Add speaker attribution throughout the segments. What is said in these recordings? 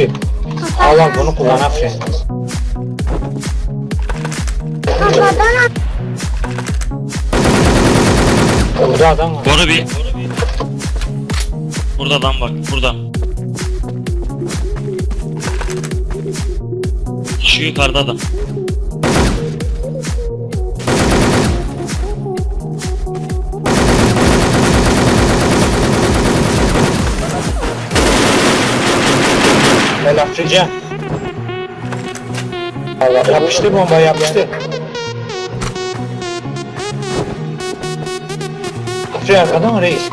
Speaker 1: Afri. Al al bunu kullan Afri.
Speaker 2: Kafadan
Speaker 1: Burada adam var.
Speaker 3: Koru bir. Burada adam bak burada. Şu yukarıda adam.
Speaker 1: Gel African. Allah yapıştır bomba yapıştır. Afri arkada mı reis?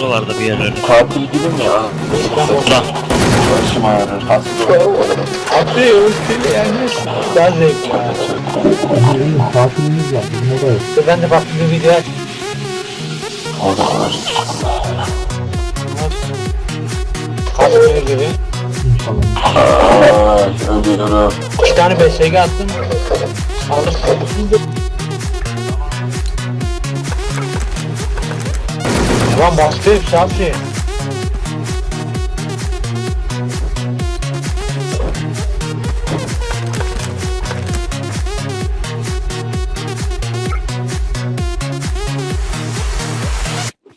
Speaker 3: Buralarda bir yerlerde.
Speaker 4: Katil gidin ya.
Speaker 1: Ben bomba.
Speaker 3: Burada.
Speaker 4: Başım ağrır.
Speaker 1: Afri ultiyle yenmiş. Daha zevkli.
Speaker 5: Bizim tatilimiz var. Bizim orada yok.
Speaker 1: Ben de baktım bir video aç.
Speaker 4: O da var.
Speaker 1: Kasmıyor gibi.
Speaker 4: Ay ölüyorum.
Speaker 1: İki tane BSG attım. Alırsın. Lan bastı hepsi Afri.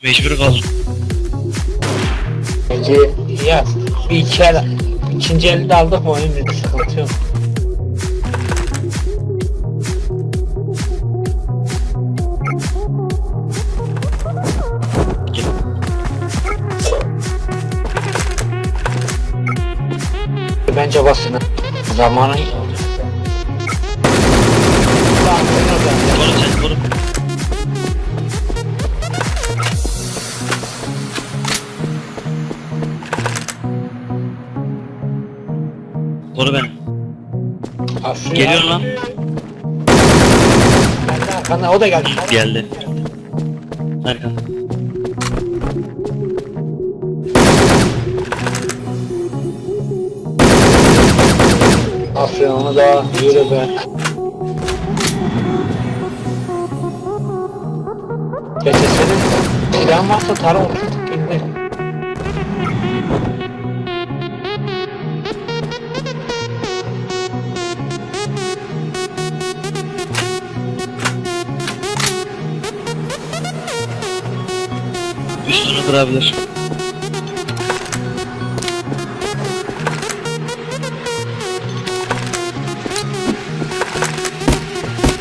Speaker 3: Mecbur kaldım.
Speaker 1: Peki ya bir iki el, ikinci elde aldık mı oyun bir sıkıntı yok. Bence basın. ha. Zamanı
Speaker 3: Koru sen koru. Koru beni.
Speaker 1: Afri
Speaker 3: Geliyor lan.
Speaker 1: Arkanda, arkanda, o da geldi.
Speaker 3: Geldi. Arkanda.
Speaker 1: Afri onu da yürü be. Geçe senin silahın varsa tarım oturduk indi.
Speaker 3: Üstünü kırabilir.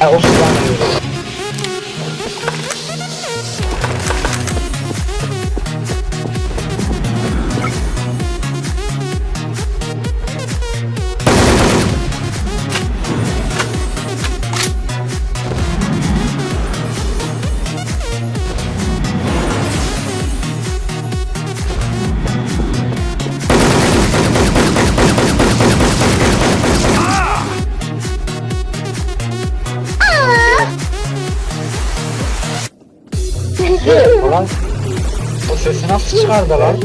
Speaker 1: Ha o silahını o sesi nasıl çıkardı lan?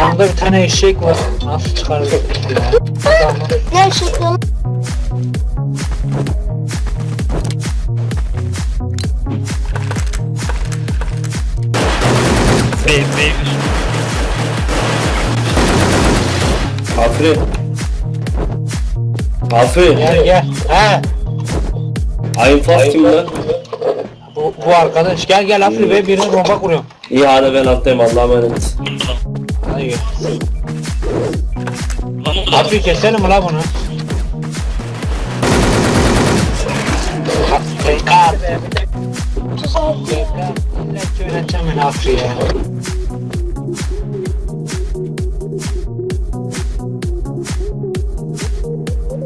Speaker 1: Yanında bir tane eşek var. Nasıl çıkardı?
Speaker 2: ne şıkkım?
Speaker 3: Bey, bey bir.
Speaker 4: Afri. Afri.
Speaker 1: Gel gel. He.
Speaker 4: Ayın fas kim lan?
Speaker 1: Bu, arkadaş gel gel Afri be birine bomba kuruyorum.
Speaker 4: İyi hadi ben alttayım Allah'a emanet.
Speaker 1: Hadi gel. Afri keselim la bunu? Tekrar. Tekrar. Yöneteceğim ben Afri ya.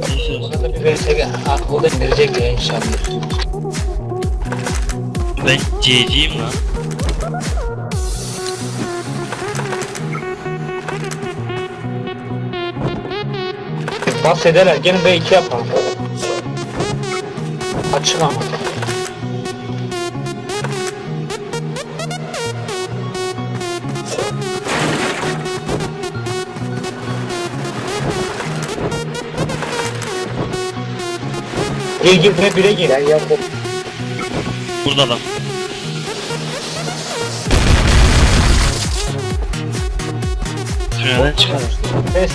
Speaker 3: Neyse,
Speaker 1: Buna da bir VSG. Ha, o da indirecek ya inşallah.
Speaker 3: Ben CC'yim lan.
Speaker 1: Bas ederler. Gelin B2 yapalım. Açık ama. Gir ve bire gir. Yani yapalım.
Speaker 3: Burada adam. Tünelden çıkar.
Speaker 1: Pes.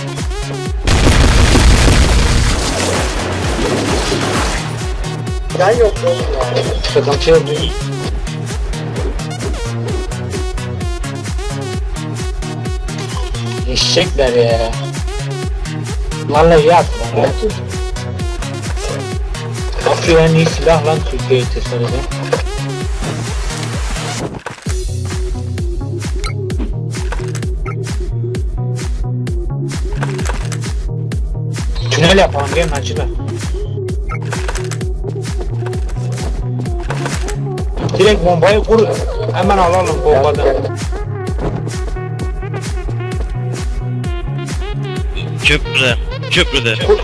Speaker 6: Can yok oğlum ya.
Speaker 1: Sıkıntı yok. Eşecekler ya. Vallahi yat. Afyon en iyi silah lan Türkiye'ye tesadüfen. Tünel yapalım gelin acılar. Direkt bombayı kur. Hemen alalım bombadan.
Speaker 3: Köprüde. Köprüde.
Speaker 1: Kur.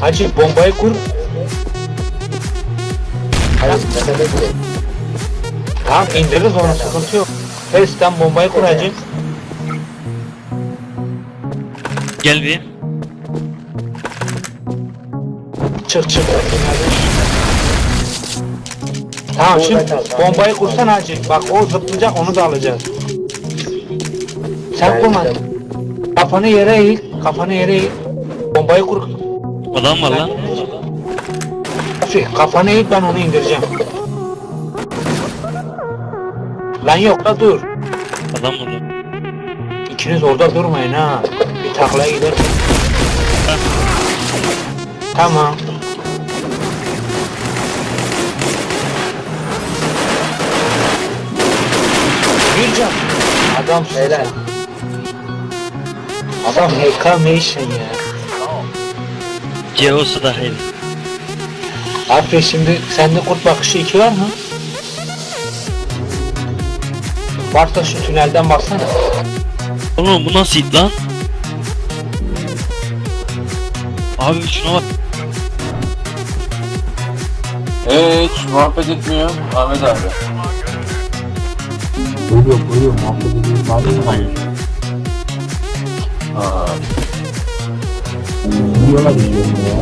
Speaker 1: Hacı bombayı kur. Tamam indiririz onu sıkıntı yok. Testten bombayı kur hacı.
Speaker 3: Gel bir.
Speaker 1: Çık çık. Tamam şimdi bombayı kursan hacı. Bak o zıplayacak onu da alacağız. Sen kurma. Kafanı yere eğil. Kafanı yere eğil. Bombayı kur.
Speaker 3: Adam var lan.
Speaker 1: Şey, kafanı eğip ben onu indireceğim. Lan yok da dur.
Speaker 3: Adam var lan.
Speaker 1: İkiniz orada durmayın ha. Bir taklaya gider. Tamam. Bir can. Adam
Speaker 6: Helal.
Speaker 1: Adam HK Nation ya.
Speaker 3: Ceosu dahil.
Speaker 1: Abi şimdi sende kurt bakışı 2 var mı? Varsa şu tünelden baksana.
Speaker 3: Oğlum bu nasıl it lan? Abi şuna bak.
Speaker 4: Hiç muhabbet etmiyor Ahmet abi.
Speaker 5: Ölüyorum ölüyorum. Muhabbet ediyorum. Hadi mi?
Speaker 4: Aa.
Speaker 5: Yiyorlar yiyorum ya.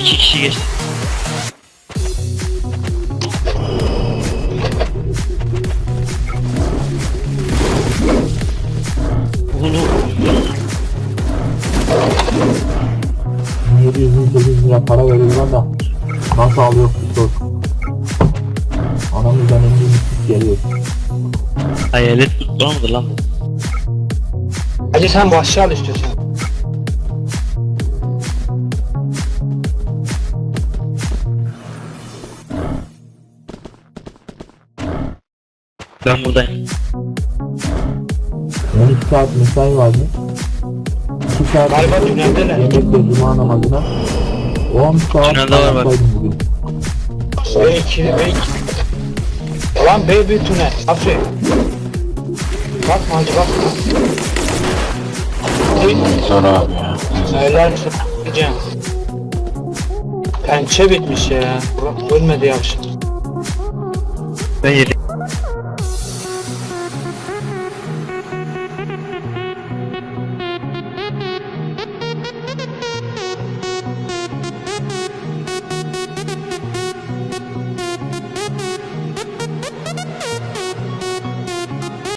Speaker 3: İki kişi geçti. Oğlum
Speaker 5: 1700 lira para veriyorlar da nasıl alıyor sor. Anamızdan mislik geliyor.
Speaker 3: hayalet var mıdır lan bu?
Speaker 1: Hadi sen başla al istiyorsan.
Speaker 3: Ben buradayım.
Speaker 5: 12 saat mesai vardı. 2 saat
Speaker 1: Galiba tüneldeler.
Speaker 5: yemekle cuma namazına 10 saat
Speaker 3: Tünelde var bak.
Speaker 5: ayaktaydım bugün.
Speaker 1: B2, B2. Ulan B bir tünel. Aferin. Bakma hacı bakma.
Speaker 4: Zor abi ya.
Speaker 1: Misin? Diyeceğim. Pençe bitmiş ya. Ölmedi yavşak.
Speaker 3: Ben yedim.